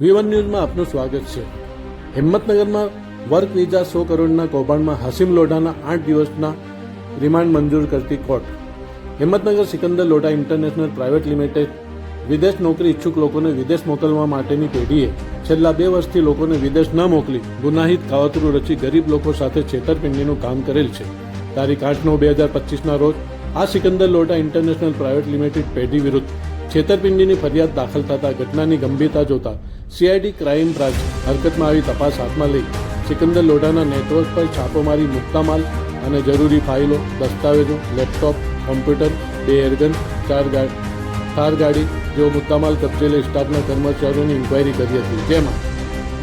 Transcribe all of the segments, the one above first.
વીવન ન્યૂઝમાં આપનું સ્વાગત છે. હિંમતનગરમાં વર્ક વિઝા સો કરોડના કૌભાંડમાં હાસિમ લોઢાના આઠ દિવસના રિમાન્ડ મંજૂર કરતી court. Himmatnagar Sikandar Lodha international private limited વિદેશ નોકરી ઈચ્છુક લોકોને વિદેશ મોકલવા માટેની પેઢીએ છેલ્લા બે વર્ષથી લોકોને વિદેશ ન મોકલી ગુનાહિત કાવતરું રચી ગરીબ લોકો સાથે છેતરપિંડીનું કામ કરેલ છે. તારીખ આઠ નવ બે હજાર પચીસના રોજ આ Sikandar Lodha international private limited પેઢી વિરુદ્ધ છેતરપિંડીની ફરિયાદ દાખલ થતા ઘટનાની ગંભીરતા જોતા સીઆઈડી ક્રાઇમ બ્રાન્ચ હરકતમાં આવી તપાસ હાથમાં લઈ સિકંદર લોઢાના નેટવર્ક પર છાપો મારી મુક્તામાલ અને જરૂરી ફાઇલો, દસ્તાવેજો, લેપટોપ, કોમ્પ્યુટર, બે એરગન, ચાર ગાડી થાર ગાડી જેવો મુદ્દામાલ કબજે લઈ સ્ટાફના કર્મચારીઓની ઇન્ક્વાયરી કરી હતી. જેમાં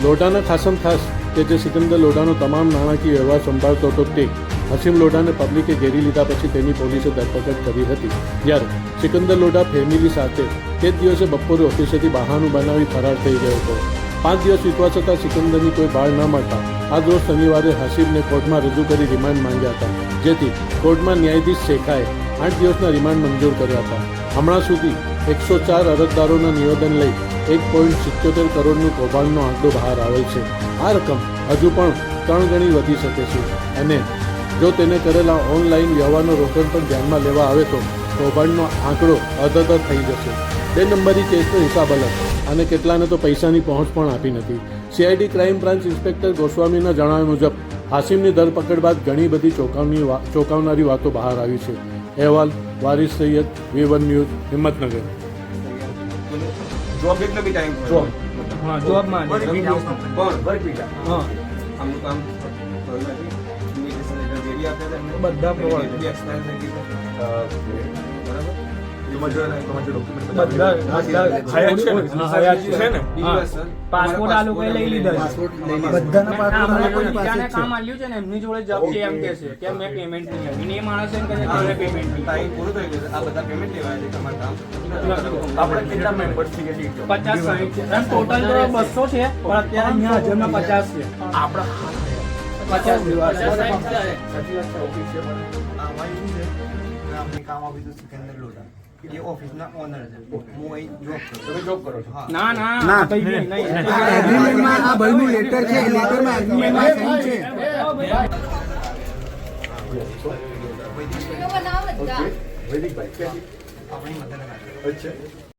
લોઢાના ખાસમ ખાસ કે જે સિકંદર લોઢાનો તમામ નાણાકીય વ્યવહાર સંભાળતો હતો તે હસીમ લોઢાને પબ્લિકે ઘેરી લીધા પછી તેની પોલીસે ધરપકડ કરી હતી. જ્યારે સિકંદર લોઢા ફેમિલી સાથે તે દિવસે બપોરે ઓફિસેથી બહાનું બનાવી ફરાર થઈ ગયો હતો. પાંચ દિવસ વીતવા છતાં સિકંદરની કોઈ બાળ ન મળતા આ રોજ શનિવારે હસીબને કોર્ટમાં રજૂ કરી રિમાન્ડ માંગ્યા હતા. જેથી કોર્ટમાં ન્યાયાધીશ શેખાએ આઠ દિવસના રિમાન્ડ મંજૂર કર્યા હતા. હમણાં સુધી એકસો ચાર અરજદારોના નિવેદન લઈ એક પોઈન્ટ સિત્યોતેર કરોડનું કૌભાંડનો આંકડો બહાર આવેલ છે. આ રકમ હજુ પણ ત્રણ ગણી વધી શકે છે અને જો તેને કરેલા ઓનલાઈન વ્યવહારનો રોકડ પણ ધ્યાનમાં લેવા આવે તો કૌભાંડનો આંકડો અધતર થઈ જશે. બે નંબરી કેસનો હિસાબ અલગ અને કેટલાને તો પૈસાની પહોંચ પણ આપી નથી. સીઆઈડી ક્રાઇમ બ્રાન્ચ ઇન્સ્પેક્ટર ગોસ્વામીના જણાવ્યા મુજબ હાસિમની ધરપકડ બાદ ઘણી બધી ચોંકાવની ચોંકાવનારી વાતો બહાર આવી છે. અહેવાલ વારિસ સૈયદ વિવન વન ન્યૂઝ હિંમતનગર. જોબ કેટલો બી ટાઈમ જોબ. હા, જોબમાં વર્ક વિઝા વર્ક વિઝા હા. આમનું કામ બી આપ્યા હતા બધા provide. બી expire થઈ ગઈ છે બરાબર? એમાં જો એના તમારા document બધા બધા હયાત છે ને? હા, હયાત છે ને. બીજી હા. વાત સર, પાસપોર્ટ આ લઈ લીધા છે. પાસપોર્ટ લઈ લીધા. બધાના ના, પાસપોર્ટ હમણાં આ કોઈ લોકોની બીજાને પાસે છે. ને એમની જોડે જવાબ એમ કે છે કે પેમેન્ટ નહીં એ માણસ એમ કહે છે કે મેં પેમેન્ટ નહીં ટાઈમ પૂરો થઈ ગયો છે. આ બધા પેમેન્ટ લેવા છે તમારું કામ. આપણે કેટલા મેમ્બર્સ છીએ પચાસ ટોટલ તો બસો છે પણ અત્યારે અહીંયા પચાસ છે. પચાસ કામ આપ્યું હતું સિકંદર લોઢા. એ ઓફિસના ઓનર છે. હું અહીં જોબ કરું તમે જોબ કરો છો? ના ના ના. એગ્રીમેન્ટમાં આ ભાઈનું લેટર છે લેટરમાં એગ્રીમેન્ટમાં સહી છે. બનાવો આપણી મદદ